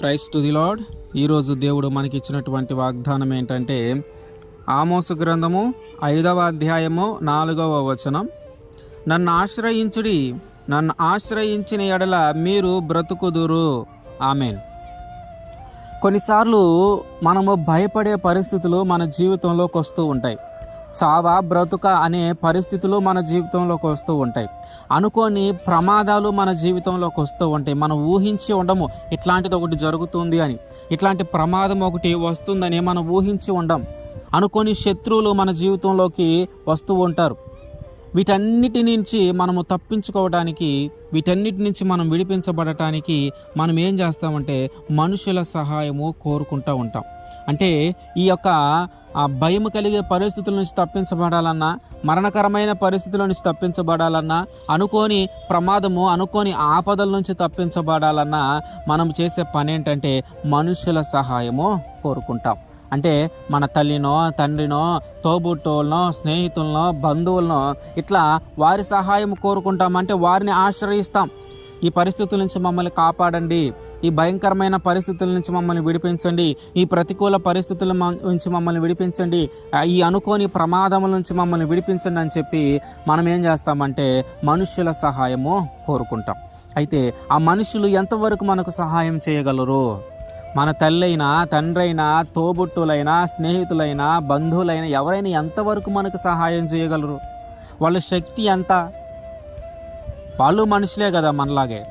Price to the lord ఈరోజు దేవుడు మనకి ఇచ్చినటువంటి వాగ్దానం ఏంటంటే ఆమోసు గ్రంథము ఐదవ అధ్యాయము నాలుగవ వచనం. నన్ను ఆశ్రయించుడి నన్ను ఆశ్రయించిన ఎడల మీరు బ్రతుకుదురు. ఆమెన్. కొన్నిసార్లు మనము భయపడే పరిస్థితులు మన జీవితంలోకి వస్తూ ఉంటాయి. చావా బ్రతుక అనే పరిస్థితులు మన జీవితంలోకి వస్తూ ఉంటాయి. అనుకోని ప్రమాదాలు మన జీవితంలోకి వస్తూ ఉంటాయి. మనం ఊహించి ఉండము ఇట్లాంటిది ఒకటి జరుగుతుంది అని. ఇట్లాంటి ప్రమాదం ఒకటి వస్తుందని మనం ఊహించి ఉండం. అనుకోని శత్రువులు మన జీవితంలోకి వస్తూ ఉంటారు. వీటన్నిటి నుంచి మనము తప్పించుకోవడానికి వీటన్నిటి నుంచి మనం విడిపించబడటానికి మనం ఏం చేస్తామంటే మనుషుల సహాయము కోరుకుంటూ ఉంటాం. అంటే ఈ యొక్క ఆ భయం కలిగే పరిస్థితుల నుంచి తప్పించబడాలన్నా మరణకరమైన పరిస్థితుల నుంచి తప్పించబడాలన్నా అనుకోని ప్రమాదము అనుకోని ఆపదల నుంచి తప్పించబడాలన్నా మనం చేసే పని ఏంటంటే మనుషుల సహాయము కోరుకుంటాం. అంటే మన తల్లినో తండ్రినో తోబుట్టోళ్ళనో స్నేహితులనో బంధువులనో ఇట్లా వారి సహాయం కోరుకుంటాం. అంటే వారిని ఆశ్రయిస్తాం. ఈ పరిస్థితుల నుంచి మమ్మల్ని కాపాడండి. ఈ భయంకరమైన పరిస్థితుల నుంచి మమ్మల్ని విడిపించండి. ఈ ప్రతికూల పరిస్థితుల మ- నుంచి మమ్మల్ని విడిపించండి. ఈ అనుకోని ప్రమాదముల నుంచి మమ్మల్ని విడిపించండి అని చెప్పి మనం ఏం చేస్తామంటే మనుష్యుల సహాయము కోరుకుంటాం. అయితే ఆ మనుషులు ఎంతవరకు మనకు సహాయం చేయగలరు? మన తల్లైనా తండ్రైనా తోబుట్టులైనా స్నేహితులైనా బంధువులైనా ఎవరైనా ఎంతవరకు మనకు సహాయం చేయగలరు? వాళ్ళ శక్తి ఎంత? వాళ్ళు మనుషులే కదా మనలాగే.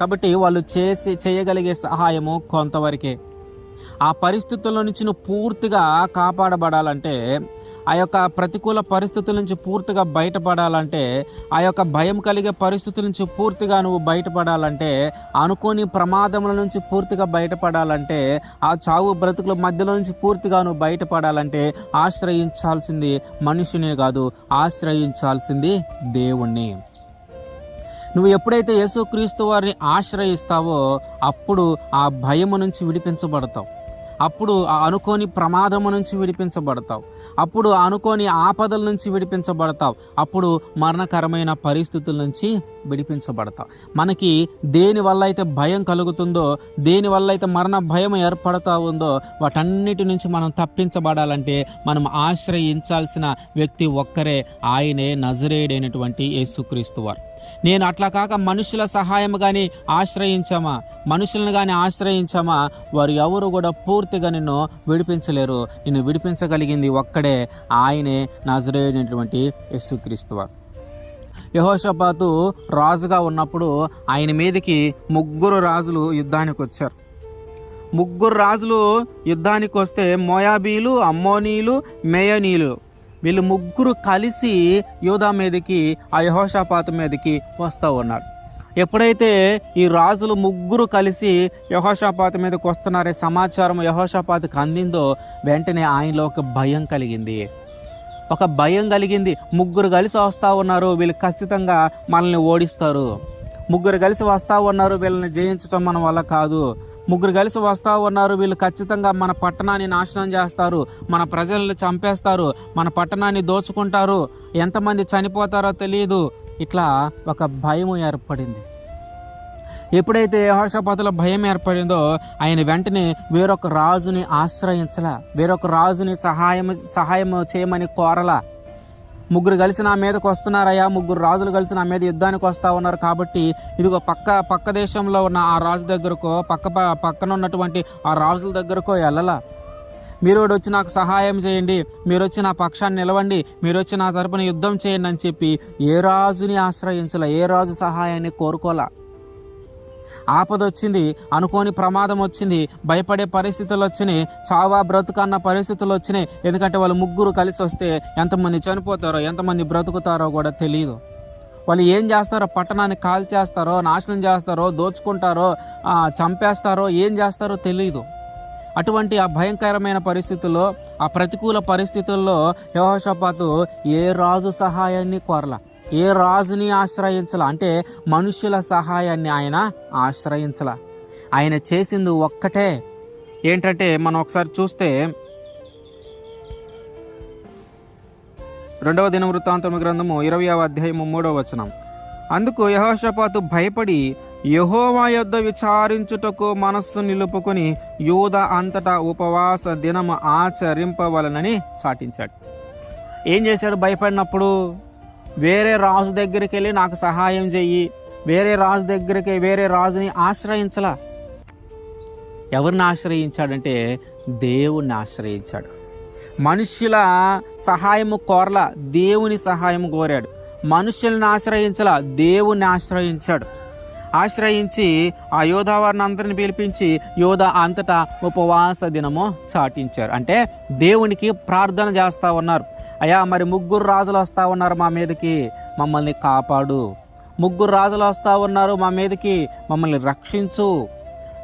కాబట్టి వాళ్ళు చేసి చేయగలిగే సహాయము కొంతవరకే. ఆ పరిస్థితుల నుంచి నువ్వు పూర్తిగా కాపాడబడాలంటే ఆ యొక్క ప్రతికూల పరిస్థితుల నుంచి పూర్తిగా బయటపడాలంటే ఆ యొక్క భయం కలిగే పరిస్థితుల నుంచి పూర్తిగా నువ్వు బయటపడాలంటే అనుకోని ప్రమాదముల నుంచి పూర్తిగా బయటపడాలంటే ఆ చావు బ్రతుకుల మధ్యలో నుంచి పూర్తిగా నువ్వు బయటపడాలంటే ఆశ్రయించాల్సింది మనుషుని కాదు ఆశ్రయించాల్సింది దేవుణ్ణి. నువ్వు ఎప్పుడైతే యేసుక్రీస్తు వారిని ఆశ్రయిస్తావో అప్పుడు ఆ భయము నుంచి విడిపించబడతావు. అప్పుడు ఆ అనుకోని ప్రమాదము నుంచి విడిపించబడతావు. అప్పుడు ఆ అనుకోని ఆపదల నుంచి విడిపించబడతావు. అప్పుడు మరణకరమైన పరిస్థితుల నుంచి విడిపించబడతావు. మనకి దేని వల్ల అయితే భయం కలుగుతుందో దేని వల్ల అయితే మరణ భయం ఏర్పడతా ఉందో వాటన్నిటి నుంచి మనం తప్పించబడాలంటే మనం ఆశ్రయించాల్సిన వ్యక్తి ఒక్కరే ఆయనే నజరేడైనటువంటి యేసుక్రీస్తు వారు. నేను అట్లా కాక మనుషుల సహాయం కానీ ఆశ్రయించామా? మనుషులను కానీ ఆశ్రయించామా? వారు ఎవరు కూడా పూర్తిగా నిన్ను విడిపించలేరు. నిన్ను విడిపించగలిగింది ఒక్కడే ఆయనే నజరేనటువంటి యశుక్రీస్తువ యహోషపాతు రాజుగా ఉన్నప్పుడు ఆయన మీదకి ముగ్గురు రాజులు యుద్ధానికి వచ్చారు. ముగ్గురు రాజులు యుద్ధానికి వస్తే మోయాబీలు అమ్మోనీలు మేయనీలు వీళ్ళు ముగ్గురు కలిసి యూదా మీదకి ఆ యహోషాపాత మీదకి వస్తూ ఉన్నారు. ఎప్పుడైతే ఈ రాజులు ముగ్గురు కలిసి యహోషాపాత మీదకి వస్తున్నారే సమాచారం యహోషాపాతకు అందిందో వెంటనే ఆయనలో ఒక భయం కలిగింది. ఒక భయం కలిగింది. ముగ్గురు కలిసి వస్తూ ఉన్నారు. వీళ్ళు ఖచ్చితంగా మనల్ని ఓడిస్తారు. ముగ్గురు కలిసి వస్తూ ఉన్నారు వీళ్ళని జయించడం మన వల్ల కాదు. ముగ్గురు కలిసి వస్తూ ఉన్నారు వీళ్ళు ఖచ్చితంగా మన పట్టణాన్ని నాశనం చేస్తారు మన ప్రజల్ని చంపేస్తారు మన పట్టణాన్ని దోచుకుంటారు. ఎంతమంది చనిపోతారో తెలియదు ఇట్లా ఒక భయం ఏర్పడింది. ఎప్పుడైతే యహోషపాతుల భయం ఏర్పడిందో ఆయన వెంటనే వేరొక రాజుని ఆశ్రయించలా వేరొక రాజుని సహాయం సహాయం చేయమని కోరలా. ముగ్గురు కలిసి నా మీదకి వస్తున్నారయ్యా. ముగ్గురు రాజులు కలిసి నా మీద యుద్ధానికి వస్తా ఉన్నారు కాబట్టి ఇదిగో పక్క పక్క దేశంలో ఉన్న ఆ రాజు దగ్గరకో పక్క పక్కన ఉన్నటువంటి ఆ రాజుల దగ్గరకో వెళ్ళలా? మీరు వచ్చి నాకు సహాయం చేయండి. మీరు వచ్చి నా పక్షాన్ని నిలవండి. మీరు వచ్చి నా తరపున యుద్ధం చేయండి అని చెప్పి ఏ రాజుని ఆశ్రయించాల? ఏ రాజు సహాయాన్ని కోరుకోలే ఆపద వచ్చింది అనుకోని ప్రమాదం వచ్చింది భయపడే పరిస్థితులు వచ్చినాయి చావా బ్రతుకన్న పరిస్థితులు వచ్చినాయి ఎందుకంటే వాళ్ళు ముగ్గురు కలిసి వస్తే ఎంతమంది చనిపోతారో ఎంతమంది బ్రతుకుతారో కూడా తెలియదు వాళ్ళు ఏం చేస్తారో పట్టణాన్ని కాల్ చేస్తారో నాశనం చేస్తారో దోచుకుంటారో చంపేస్తారో ఏం చేస్తారో తెలియదు అటువంటి ఆ భయంకరమైన పరిస్థితుల్లో ఆ ప్రతికూల పరిస్థితుల్లో యహోషపాతు ఏ రాజు సహాయాన్ని కోరలా. ఏ రాజుని ఆశ్రయించలా? అంటే మనుషుల సహాయాన్ని ఆయన ఆశ్రయించలా. ఆయన చేసింది ఒక్కటే. ఏంటంటే మనం ఒకసారి చూస్తే రెండవ దిన వృత్తాంతము గ్రంథము ఇరవయవ అధ్యాయము మూడవ వచనం. అందుకు యహోషపాతు భయపడి యహోవా యొద్ద విచారించుటకు మనస్సు నిలుపుకొని యూద అంతటా ఉపవాస దినము ఆచరింపవలనని చాటించాడు. ఏం చేశాడు? భయపడినప్పుడు వేరే రాజు దగ్గరికి వెళ్ళి నాకు సహాయం చెయ్యి. వేరే రాజు దగ్గరికి వేరే రాజుని ఆశ్రయించలా. ఎవరిని ఆశ్రయించాడంటే దేవుణ్ణి ఆశ్రయించాడు. మనుష్యుల సహాయము కోరల దేవుని సహాయం కోరాడు. మనుషుల్ని ఆశ్రయించలా దేవుణ్ణి ఆశ్రయించాడు. ఆశ్రయించి ఆ యోధావారిని అందరిని పిలిపించి యోధ అంతటా ఉపవాస దినము చాటించారు. అంటే దేవునికి ప్రార్థన చేస్తా ఉన్నారు. అయ్యా మరి ముగ్గురు రాజులు వస్తూ ఉన్నారు మా మీదకి మమ్మల్ని కాపాడు. ముగ్గురు రాజులు వస్తూ ఉన్నారు మా మీదకి మమ్మల్ని రక్షించు.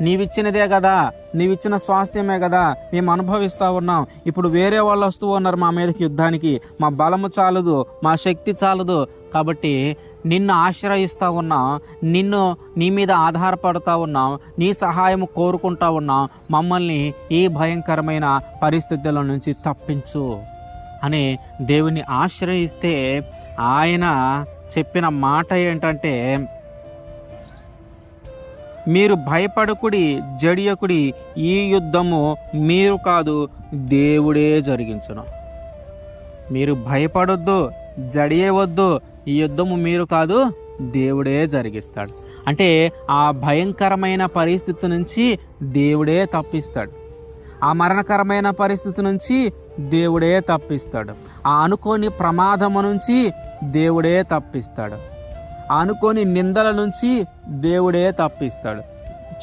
నీవిచ్చినదే కదా నీవిచ్చిన స్వాస్థ్యమే కదా మేము అనుభవిస్తూ ఉన్నాం. ఇప్పుడు వేరే వాళ్ళు వస్తూ ఉన్నారు మా మీదకి యుద్ధానికి. మా బలము చాలదు మా శక్తి చాలదు. కాబట్టి నిన్ను ఆశ్రయిస్తూ ఉన్నాం నిన్ను నీ మీద ఆధారపడుతూ ఉన్నాం నీ సహాయం కోరుకుంటా ఉన్నాం. మమ్మల్ని ఈ భయంకరమైన పరిస్థితుల నుంచి తప్పించు. అని దేవుని ఆశ్రయిస్తే ఆయన చెప్పిన మాట ఏంటంటే మీరు భయపడకుడి జడియకుడి ఈ యుద్ధము మీరు కాదు దేవుడే జరిగించను. మీరు భయపడొద్దు జడియవద్దు ఈ యుద్ధము మీరు కాదు దేవుడే జరిగిస్తాడు. అంటే ఆ భయంకరమైన పరిస్థితి నుంచి దేవుడే తప్పిస్తాడు. ఆ మరణకరమైన పరిస్థితి నుంచి దేవుడే తప్పిస్తాడు. ఆ అనుకోని ప్రమాదము నుంచి దేవుడే తప్పిస్తాడు. ఆ అనుకోని నిందల నుంచి దేవుడే తప్పిస్తాడు.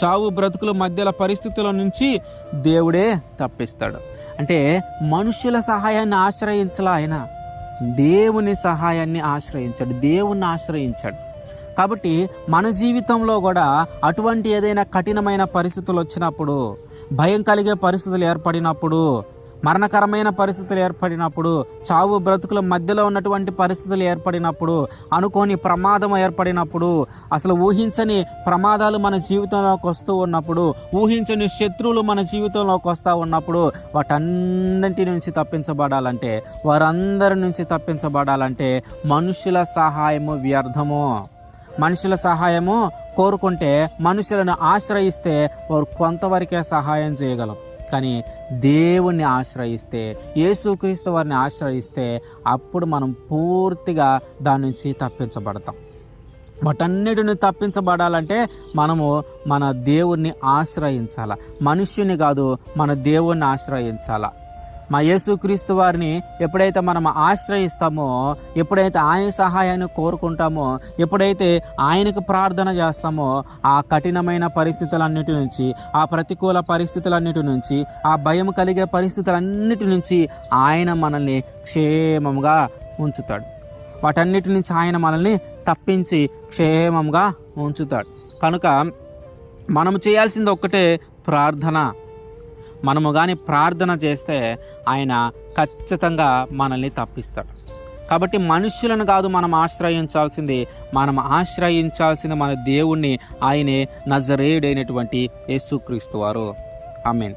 చావు బ్రతుకుల మధ్యల పరిస్థితుల నుంచి దేవుడే తప్పిస్తాడు. అంటే మనుషుల సహాయాన్ని ఆశ్రయించలా ఆయన. దేవుని సహాయాన్ని ఆశ్రయించాడు. దేవుణ్ణి ఆశ్రయించాడు. కాబట్టి మన జీవితంలో కూడా అటువంటి ఏదైనా కఠినమైన పరిస్థితులు వచ్చినప్పుడు భయం కలిగే పరిస్థితులు ఏర్పడినప్పుడు మరణకరమైన పరిస్థితులు ఏర్పడినప్పుడు చావు బ్రతుకుల మధ్యలో ఉన్నటువంటి పరిస్థితులు ఏర్పడినప్పుడు అనుకోని ప్రమాదం ఏర్పడినప్పుడు అసలు ఊహించని ప్రమాదాలు మన జీవితంలోకి వస్తూ ఉన్నప్పుడు ఊహించని శత్రువులు మన జీవితంలోకి వస్తూ ఉన్నప్పుడు వాటన్నింటి నుంచి తప్పించబడాలంటే వారందరి నుంచి తప్పించబడాలంటే మనుషుల సహాయము వ్యర్థము. మనుషుల సహాయము కోరుకుంటే మనుషులను ఆశ్రయిస్తే వారు కొంతవరకే సహాయం చేయగలం. కానీ దేవుణ్ణి ఆశ్రయిస్తే యేసుక్రీస్తు వారిని ఆశ్రయిస్తే అప్పుడు మనం పూర్తిగా దాని నుంచి తప్పించబడతాం. వాటన్నిటిని తప్పించబడాలంటే మనము మన దేవుణ్ణి ఆశ్రయించాల? మనుష్యుని కాదు మన దేవుణ్ణి ఆశ్రయించాలా? మా యేసుక్రీస్తు వారిని ఎప్పుడైతే మనం ఆశ్రయిస్తామో ఎప్పుడైతే ఆయన సహాయాన్ని కోరుకుంటామో ఎప్పుడైతే ఆయనకు ప్రార్థన చేస్తామో ఆ కఠినమైన పరిస్థితులన్నిటి నుంచి ఆ ప్రతికూల పరిస్థితులన్నిటి నుంచి ఆ భయం కలిగే పరిస్థితులన్నిటి నుంచి ఆయన మనల్ని క్షేమంగా ఉంచుతాడు. వాటన్నిటి నుంచి ఆయన మనల్ని తప్పించి క్షేమంగా ఉంచుతాడు. కనుక మనం చేయాల్సింది ఒక్కటే ప్రార్థన. మనము కానీ ప్రార్థన చేస్తే ఆయన ఖచ్చితంగా మనల్ని తప్పిస్తాడు. కాబట్టి మనుష్యులను కాదు మనం ఆశ్రయించాల్సింది మనం ఆశ్రయించాల్సిన మన దేవుణ్ణి ఆయనే నజరేడైనటువంటి యేసుక్రీస్తు వారు. I mean